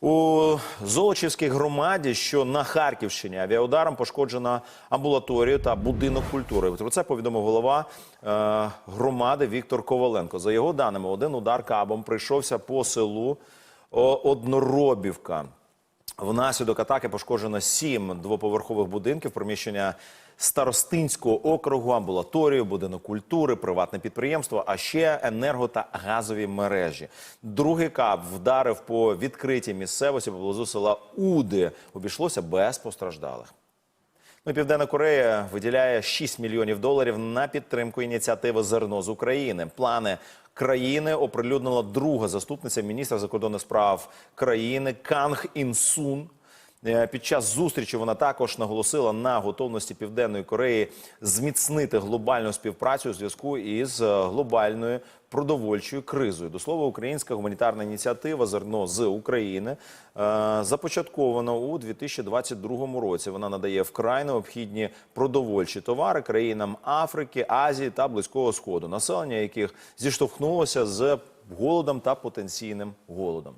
У Золочівській громаді, що на Харківщині, авіаударом пошкоджена амбулаторія та будинок культури. Про це повідомив голова е, громади Віктор Коваленко. За його даними, один удар кабом прийшовся по селу Одноробівка. Внаслідок атаки пошкоджено сім двоповерхових будинків, приміщення старостинського округу, амбулаторію, будинок культури, приватне підприємство, а ще енерго та газові мережі. Другий кап вдарив по відкритій місцевості поблизу села Уди. Обійшлося без постраждалих. Ну, Південна Корея виділяє 6 мільйонів доларів на підтримку ініціативи зерно з України. Плани країни оприлюднила друга заступниця міністра закордонних справ країни Канг Інсун. Е, Під час зустрічі вона також наголосила на готовності Південної Кореї зміцнити глобальну співпрацю у зв'язку із е, глобальною продовольчою кризою. До слова, українська гуманітарна ініціатива зерно з України е, започаткована у 2022 році. Вона надає вкрай необхідні продовольчі товари країнам Африки, Азії та Близького Сходу, населення яких зіштовхнулося з голодом та потенційним голодом.